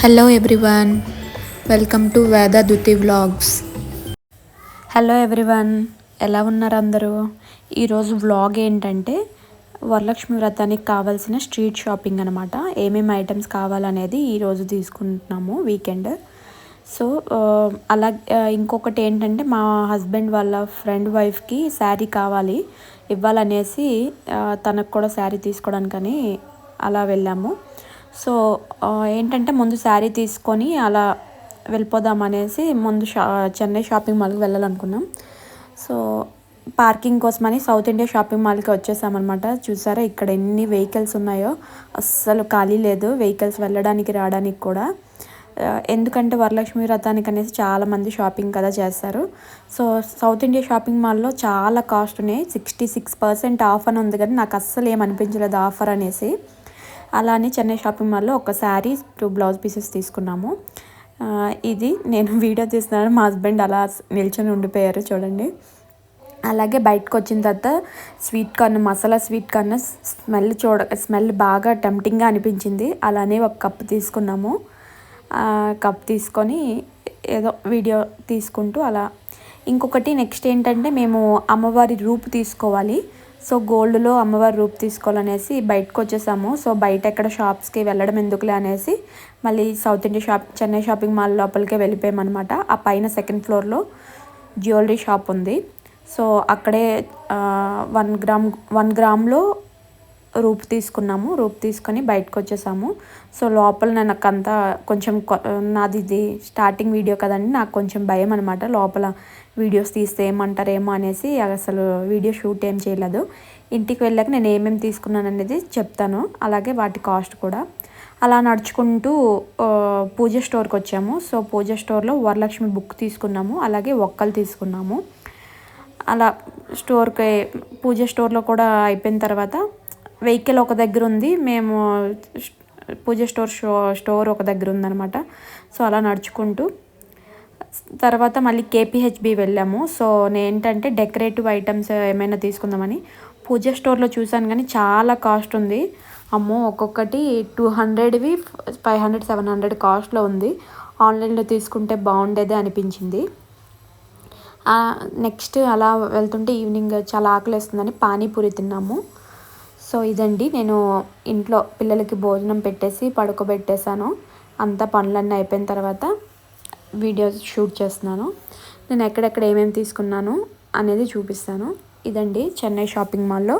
Hello everyone welcome to వేద దుతి vlogs hello everyone ఎలా ఉన్నారు అందరూ? ఈరోజు వ్లాగ్ ఏంటంటే వరలక్ష్మి వ్రతానికి కావాల్సిన స్ట్రీట్ షాపింగ్ అనమాట ఏమేమి ఐటమ్స్ కావాలనేది ఈరోజు తీసుకుంటున్నాము వీకెండ్ సో అలా ఇంకొకటి ఏంటంటే మా హస్బెండ్ వాళ్ళ ఫ్రెండ్ వైఫ్కి శారీ కావాలి ఇవ్వాలనేసి తనకు కూడా శారీ తీసుకోవడానికని అలా వెళ్ళాము. సో ఏంటంటే ముందు శారీ తీసుకొని అలా వెళ్ళిపోదాం అనేసి ముందు షా చెన్నై షాపింగ్ మాల్కి వెళ్ళాలనుకున్నాం. సో పార్కింగ్ కోసమని సౌత్ ఇండియా షాపింగ్ మాల్కి వచ్చేసామన్నమాట. చూసారా ఇక్కడ ఎన్ని వెహికల్స్ ఉన్నాయో? అస్సలు ఖాళీ లేదు వెహికల్స్ వెళ్ళడానికి రావడానికి కూడా. ఎందుకంటే వరలక్ష్మి వ్రతానికి అనేసి చాలామంది షాపింగ్ కదా చేస్తారు. సో సౌత్ ఇండియా షాపింగ్ మాల్లో చాలా కాస్ట్ ఉన్నాయి. సిక్స్టీ సిక్స్ పర్సెంట్ ఆఫ్ అని ఉంది కానీ నాకు అస్సలు ఏం అనిపించలేదు ఆఫర్ అనేసి. అలానే చెన్నై షాపింగ్ మాల్లో ఒక శారీ టూ బ్లౌజ్ పీసెస్ తీసుకున్నాము. ఇది నేను వీడియో తీస్తున్నాను. మా హస్బెండ్ అలా నిల్చొని ఉండిపోయారు చూడండి. అలాగే బయటకు వచ్చిన తర్వాత sweet corn masala sweet corn smell చూడ స్మెల్ బాగా టెంప్టింగ్గా అనిపించింది. అలానే ఒక కప్ తీసుకున్నాము. కప్ తీసుకొని ఏదో వీడియో తీసుకుంటూ అలా. ఇంకొకటి నెక్స్ట్ ఏంటంటే మేము అమ్మవారి రూపు తీసుకోవాలి. సో గోల్డ్లో అమ్మవారి రూప్ తీసుకోవాలనేసి బయటకు వచ్చేసాము సో బయట ఎక్కడ షాప్స్కి వెళ్ళడం ఎందుకులే అనేసి మళ్ళీ south India shop Chennai shopping mall లోపలికే వెళ్ళిపోయామన్నమాట. ఆ పైన సెకండ్ ఫ్లోర్లో జ్యువెలరీ షాప్ ఉంది. సో అక్కడే వన్ గ్రామ్ వన్ గ్రామ్లో రూప్ తీసుకున్నాము రూప్ తీసుకొని బయటకు వచ్చేసాము సో లోపల నాకంతా కొంచెం నాది ఇది స్టార్టింగ్ వీడియో కదండి నాకు కొంచెం భయం అనమాట లోపల వీడియోస్ తీస్తే ఏమంటారేమో అనేసి అసలు వీడియో షూట్ ఏం చేయలేదు. ఇంటికి వెళ్ళాక నేను ఏమేమి తీసుకున్నాను అనేది చెప్తాను. అలాగే వాటి కాస్ట్ కూడా. అలా నడుచుకుంటూ పూజ స్టోర్కి వచ్చాము. సో పూజ స్టోర్లో వరలక్ష్మి బుక్ తీసుకున్నాము. అలాగే ఒక్కలు తీసుకున్నాము. అలా స్టోర్కి పూజ స్టోర్లో కూడా అయిపోయిన తర్వాత వెహికల్ ఒక దగ్గర ఉంది. మేము పూజ స్టోర్ షో స్టోర్ ఒక దగ్గర ఉందన్నమాట. సో అలా నడుచుకుంటూ. తర్వాత మళ్ళీ కేపీహెచ్బి వెళ్ళాము. సో నేంటంటే డెకరేటివ్ ఐటమ్స్ ఏమైనా తీసుకుందామని పూజ స్టోర్లో చూశాను కానీ చాలా కాస్ట్ ఉంది. అమ్మో ఒక్కొక్కటి టూ హండ్రెడ్వి ఫైవ్ హండ్రెడ్ సెవెన్ హండ్రెడ్ కాస్ట్లో ఉంది. ఆన్లైన్లో తీసుకుంటే బాగుండేదే అనిపించింది. నెక్స్ట్ అలా వెళ్తుంటే ఈవినింగ్ చాలా ఆకలి వేస్తుందని పానీపూరి తిన్నాము. సో ఇదండి నేను ఇంట్లో పిల్లలకి భోజనం పెట్టేసి పడుకోబెట్టేశాను. అంతా పనులన్నీ అయిపోయిన తర్వాత వీడియో షూట్ చేస్తున్నాను. నేను ఎక్కడెక్కడ ఏమేమి తీసుకున్నాను అనేది చూపిస్తాను. ఇదండి చెన్నై షాపింగ్ మాల్లో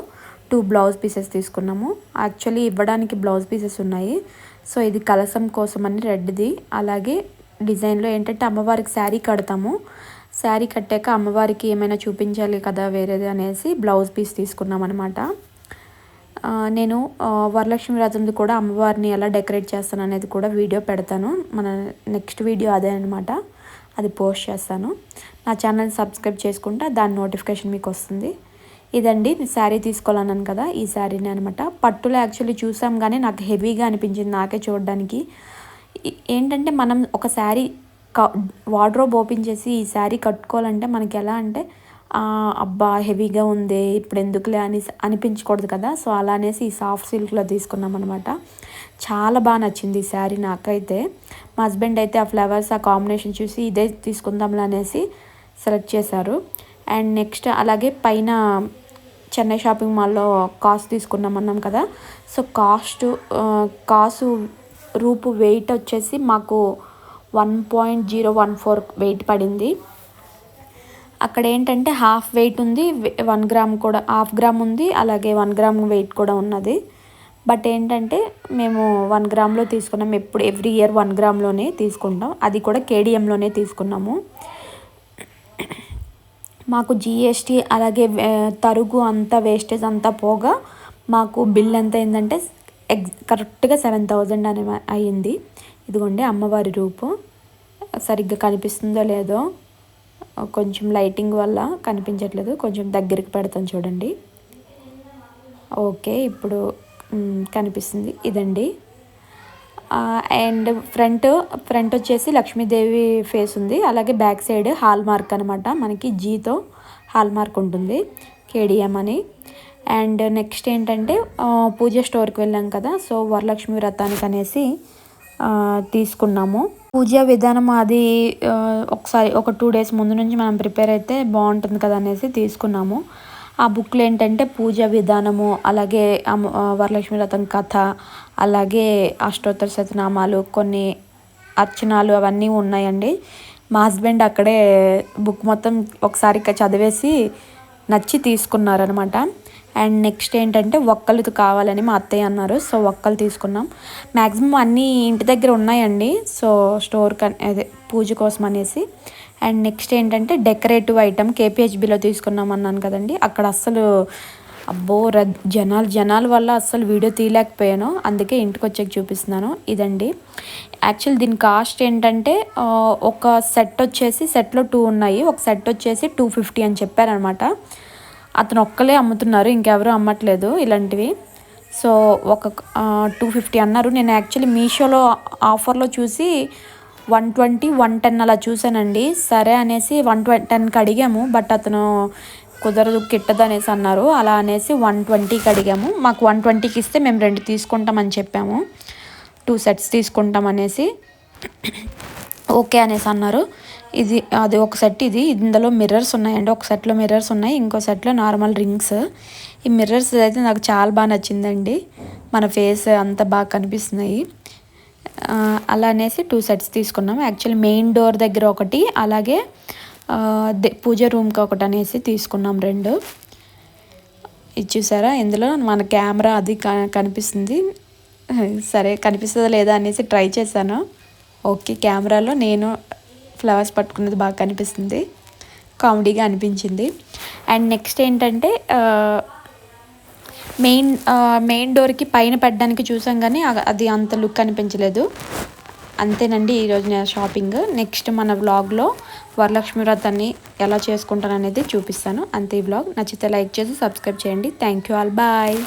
టూ బ్లౌజ్ పీసెస్ తీసుకున్నాము. యాక్చువల్లీ ఇవ్వడానికి బ్లౌజ్ పీసెస్ ఉన్నాయి. సో ఇది కలసం కోసం అని రెడ్ది. అలాగే డిజైన్లో ఏంటంటే అమ్మవారికి శారీ కడతాము. శారీ కట్టాక అమ్మవారికి ఏమైనా చూపించాలి కదా వేరేది అనేసి బ్లౌజ్ పీస్ తీసుకున్నాం అనమాట నేను వరలక్ష్మి వ్రతంది కూడా అమ్మవారిని ఎలా డెకరేట్ చేస్తాను అనేది కూడా వీడియో పెడతాను. మన నెక్స్ట్ వీడియో అదే అనమాట అది పోస్ట్ చేస్తాను. నా ఛానల్ సబ్స్క్రైబ్ చేసుకుంటే దాని నోటిఫికేషన్ మీకు వస్తుంది. ఇదండి శారీ తీసుకోవాలన్నాను కదా ఈ శారీని అనమాట పట్టులో యాక్చువల్లీ చూసాం కానీ నాకు హెవీగా అనిపించింది నాకే చూడడానికి. ఏంటంటే మనం ఒక శారీ క వార్డ్రోబ్ ఓపెన్ చేసి ఈ శారీ కట్టుకోవాలంటే మనకి ఎలా అంటే అబ్బా హెవీగా ఉంది ఇప్పుడు ఎందుకులే అని అనిపించకూడదు కదా. సో అలా అనేసి ఈ సాఫ్ట్ సిల్క్లో తీసుకున్నాం అనమాట చాలా బాగా నచ్చింది ఈ శారీ నాకైతే. మా హస్బెండ్ అయితే ఆ ఫ్లవర్స్ ఆ కాంబినేషన్ చూసి ఇదే తీసుకుందాంలే అనేసి సెలెక్ట్ చేశారు. అండ్ నెక్స్ట్ అలాగే పైన చెన్నై షాపింగ్ మాల్లో కాస్ట్ తీసుకున్నాం అన్నాం కదా. సో కాస్ట్ కాసు రూపు వెయిట్ వచ్చేసి మాకు one point zero one four weight పడింది. అక్కడ ఏంటంటే హాఫ్ వెయిట్ ఉంది వన్ గ్రామ్ కూడా హాఫ్ గ్రామ్ ఉంది అలాగే వన్ గ్రామ్ వెయిట్ కూడా ఉన్నది. బట్ ఏంటంటే మేము వన్ గ్రామ్లో తీసుకున్నాం ఎప్పుడు ఎవ్రీ ఇయర్ వన్ గ్రామ్లోనే తీసుకుంటాం. అది కూడా కేడిఎంలోనే తీసుకున్నాము. మాకు జిఎస్టీ అలాగే తరుగు అంతా వేస్టేజ్ అంతా పోగా మాకు బిల్ ఎంత అయిందంటే ఎగ్జ్ కరెక్ట్గా సెవెన్ థౌజండ్ అని అయ్యింది. ఇదిగోండి అమ్మవారి రూపు. సరిగ్గా కనిపిస్తుందో లేదో. కొంచెం లైటింగ్ వల్ల కనిపించట్లేదు. కొంచెం దగ్గరికి పెడతాను చూడండి. ఓకే ఇప్పుడు కనిపిస్తుంది. ఇదండి. అండ్ ఫ్రంట్ ఫ్రంట్ వచ్చేసి లక్ష్మీదేవి ఫేస్ ఉంది. అలాగే బ్యాక్ సైడ్ హాల్ మార్క్ అనమాట మనకి జీతో హాల్ మార్క్ ఉంటుంది. కేడిఎం అని. అండ్ నెక్స్ట్ ఏంటంటే పూజ స్టోర్కి వెళ్ళాం కదా. సో వరలక్ష్మి వ్రతానికి అనేసి తీసుకున్నాము. పూజ విధానం అది ఒకసారి ఒక టూ డేస్ ముందు నుంచి మనం ప్రిపేర్ అయితే బాగుంటుంది కదా అనేసి తీసుకున్నాము. ఆ బుక్లు ఏంటంటే పూజ విధానము అలాగే వరలక్ష్మి వ్రతం కథ అలాగే అష్టోత్తర శతనామాలు కొన్ని అర్చనాలు అవన్నీ ఉన్నాయండి. మా హస్బెండ్ అక్కడే బుక్ మొత్తం ఒకసారి చదివేసి నచ్చి తీసుకున్నారనమాట అండ్ నెక్స్ట్ ఏంటంటే ఒక్కలు కావాలని మా అత్తయ్య అన్నారు. సో ఒక్కలు తీసుకున్నాం. మ్యాక్సిమం అన్నీ ఇంటి దగ్గర ఉన్నాయండి. సో స్టోర్ కన్ అదే పూజ కోసం అనేసి. అండ్ నెక్స్ట్ ఏంటంటే డెకరేటివ్ ఐటమ్ కేపీహెచ్బిలో తీసుకున్నాం అన్నాను కదండి. అక్కడ అస్సలు అబ్బో రద్ జనాలు జనాల వల్ల అస్సలు వీడియో తీయలేకపోయాను. అందుకే ఇంటికి వచ్చాక చూపిస్తున్నాను. ఇదండి. యాక్చువల్ దీని కాస్ట్ ఏంటంటే ఒక సెట్ వచ్చేసి సెట్లో టూ ఉన్నాయి. ఒక సెట్ వచ్చేసి టూ ఫిఫ్టీ అని చెప్పారనమాట. అతను ఒక్కలే అమ్ముతున్నారు ఇంకెవరూ అమ్మట్లేదు ఇలాంటివి. సో ఒక టూ ఫిఫ్టీ అన్నారు. నేను యాక్చువల్లీ మీషోలో ఆఫర్లో చూసి వన్ ట్వంటీ వన్ టెన్ అలా చూశానండి సరే అనేసి వన్ ట్వంటీ టెన్కి అడిగాము బట్ అతను కుదరదు కిట్టదు అనేసి అన్నారు. అలా అనేసి వన్ ట్వంటీకి అడిగాము మాకు వన్ ట్వంటీకి ఇస్తే మేము రెండు తీసుకుంటామని చెప్పాము. టూ సెట్స్ తీసుకుంటాం అనేసి. ఓకే అనేసి అన్నారు. ఇది అది ఒక సెట్ ఇది. ఇందులో మిర్రర్స్ ఉన్నాయండి. ఒక సెట్లో మిర్రర్స్ ఉన్నాయి. ఇంకో సెట్లో నార్మల్ రింగ్స్ ఈ మిర్రర్స్ అయితే నాకు చాలా బాగా నచ్చిందండి. మన ఫేస్ అంత బాగా కనిపిస్తున్నాయి. అలా అనేసి టూ సెట్స్ తీసుకున్నాం. యాక్చువల్లీ మెయిన్ డోర్ దగ్గర ఒకటి అలాగే దే- పూజ రూమ్కి ఒకటి అనేసి తీసుకున్నాం రెండు. ఇది చూసారా? ఇందులో మన కెమెరా అది క- కనిపిస్తుంది. సరే కనిపిస్తుందా లేదా అనేసి ట్రై చేశాను. ఓకే కెమెరాలో నేను ఫ్లవర్స్ పట్టుకున్నది బాగా కనిపిస్తుంది. కామెడీగా అనిపించింది. అండ్ నెక్స్ట్ ఏంటంటే మెయిన్ మెయిన్ డోర్కి పైన పెట్టడానికి చూసాం కానీ అది అంత లుక్ అనిపించలేదు. అంతేనండి ఈరోజు నేను షాపింగ్. నెక్స్ట్ మన వ్లాగ్లో వరలక్ష్మి వ్రతాన్ని ఎలా చేసుకుంటాను అనేది చూపిస్తాను. అంతే ఈ వ్లాగ్. నచ్చితే లైక్ చేసి సబ్స్క్రైబ్ చేయండి. Thank you all. బాయ్.